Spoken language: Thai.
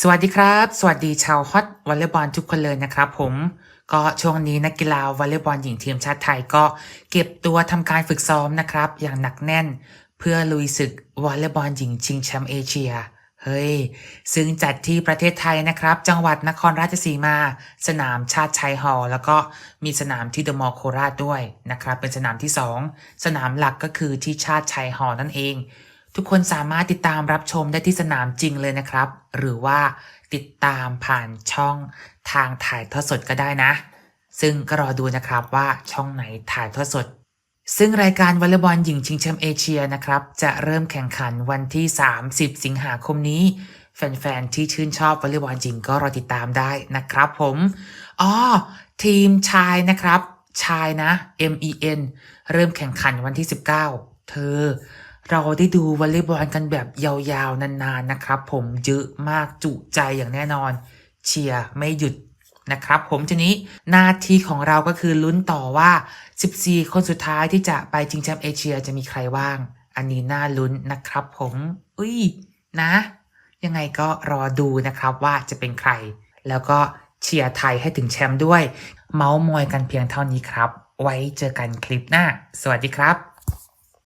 สวัสดีครับ สวัสดีชาวฮอตวอลเลย์บอลทุกคนเลยนะครับผมก็ช่วงนี้นักกีฬาวอลเลย์บอลหญิงทีมชาติไทยก็เก็บตัวทำการฝึกซ้อมนะครับ อย่างหนักแน่น เพื่อลุยศึกวอลเลย์บอลหญิงชิงแชมป์เอเชียเฮ้ย ซึ่งจัดที่ประเทศไทยนะครับ จังหวัดนครราชสีมา สนามชาติชัยฮอลล์แล้วก็มีสนามที่เดอะมอลล์โคราชด้วยนะครับ เป็นสนามที่ 2 สนามหลักก็คือที่ชาติชัยฮอลล์นั่นเอง ทุกคนสามารถติดตามรับชมได้ที่สนามจริงเลยนะครับ หรือว่าติดตามผ่านช่องทางถ่ายทอดสดก็ได้นะ ซึ่งก็รอดูนะครับว่าช่องไหนถ่ายทอดสด ซึ่งรายการวอลเลย์บอลหญิงชิงแชมป์เอเชียนะครับ จะเริ่มแข่งขันวันที่ 30 สิงหาคมนี้ แฟนๆ ที่ชื่นชอบวอลเลย์บอลหญิงก็รอติดตามได้นะครับผมอ๋อทีมชายนะครับ ชายนะ MEN เริ่มแข่งขันวันที่ 19 เธอ เราได้ดูวอลเลย์บอลกันแบบยาวๆ นานๆนะครับ ผมเยอะมากจุใจอย่างแน่นอน เชียร์ไม่หยุดนะครับ ผมทีนี้หน้าที่ของเราก็คือลุ้นต่อว่า 14 คนสุดท้ายที่จะไปชิงแชมป์เอเชียจะมีใครบ้าง อันนี้น่าลุ้นนะครับผมอุ้ยนะ ยังไงก็รอดูนะครับว่าจะเป็นใคร แล้วก็เชียร์ไทยให้ถึงแชมป์ด้วย เมาส์มอยกันเพียงเท่านี้ครับ ไว้เจอกันคลิปหน้า สวัสดีครับ